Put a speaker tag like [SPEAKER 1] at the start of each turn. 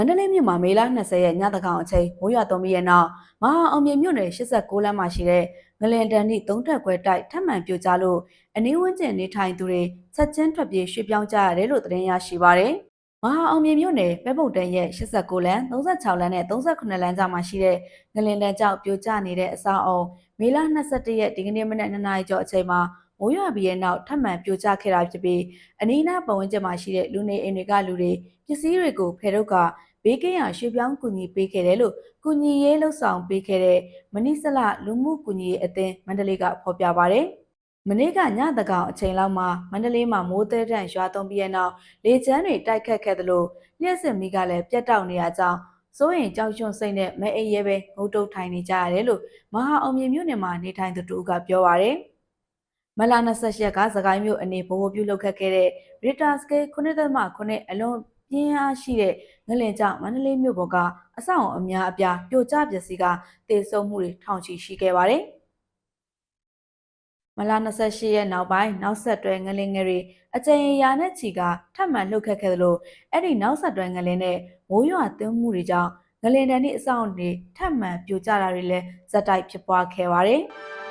[SPEAKER 1] မန္တလေးမြို့မှာမေလ20ရက်ညသကောင်အချိန်မိုးရွာသွန်းပြီးတဲ့နောက်မဟာအောင်မြေမြို့နယ်89လမ်းမှာရှိတဲ့ငလင်တန်ဤသုံးထက်ခွဲတိုက်ထပ်မံပြိုကျလို့အနီးဝန်းကျင်နေထိုင်သူတွေချက်ချင်းထွက်ပြေးရွှေ့ပြောင်းကြရတယ်လို့သတင်းရရှိပါရယ်။မဟာအောင်မြေမြို့နယ်ပဲပုတ်တန်ရဲ့89လမ်း36လမ်းနဲ့38လမ်းကြားမှာရှိတဲ့ငလင်တန်ကြောင့်ပြိုကျနေတဲ့အဆောက်အုံမေလ22ရက်ဒီကနေ့မနက်2နာရီကျော်အချိန်မှာမိုးရွာပြီးတဲ့နောက်ထပ်မံပြိုကျခဲ့တာဖြစ်ပြီးအနီးနားပတ်ဝန်းကျင်မှာရှိတဲ့လူနေအိမ်တွေကလူတွေပစ္စည်းတွေကိုဖယ်ထုတ်က ဘေးကင်းရာရွှေ့ပြောင်းကူညီပေးခဲ့တယ်လို့ကူညီရေးလှုပ်ဆောင်ပေးခဲ့တဲ့မနိစလလူမှုကူညီရေးအသင်းမန္တလေးကဖော်ပြပါရယ်မနေ့ကညတကောင်အချိန်လောက်မှာမန္တလေးမှာမိုးတဲတန့်ရွာသွန်းပြီးတဲ့နောက်လေချမ်းတွေတိုက်ခတ်ခဲ့သလိုလျှက်စစ်မီးကလည်းပြတ်တောက်နေရကြောင်းစိုးရင်ကြောက်ရွံ့စိတ်နဲ့မဲအိပ်ရဲပဲငုတ်တုတ်ထိုင်နေကြရတယ်လို့မဟာအောင်မြေမြို့နယ်မှာနေထိုင်သူတူကပြောပါရယ်မလာ28ရက်ကစကိုင်းမြို့အနေဘိုးဘိုးပြုလုပ်ခတ်ခဲ့တဲ့ Richter scale 9.9အလွန်ပြင်းအားရှိတဲ့ ငလင်ကြောင့်မန္တလေးမြို့ပေါ်ကအဆောက်အအုံအများအပြားပြိုကျပျက်စီးကတည်ဆုံမှုတွေထောင်ချီရှိခဲ့ပါတယ်။မလာ28ရက်နောက်ပိုင်းနောက်ဆက်တွဲငလင်ငယ်တွေအကြိမ်ရာနဲ့ချီကထပ်မံလှုပ်ခတ်ခဲ့သလိုအဲ့ဒီနောက်ဆက်တွဲငလင်နဲ့မိုးရွာသွန်းမှုတွေကြောင့်ငလင်တန်းဤအဆောက်အုံတွေထပ်မံပြိုကျတာတွေလည်းဇက်တိုက်ဖြစ်ပွားခဲ့ပါတယ်။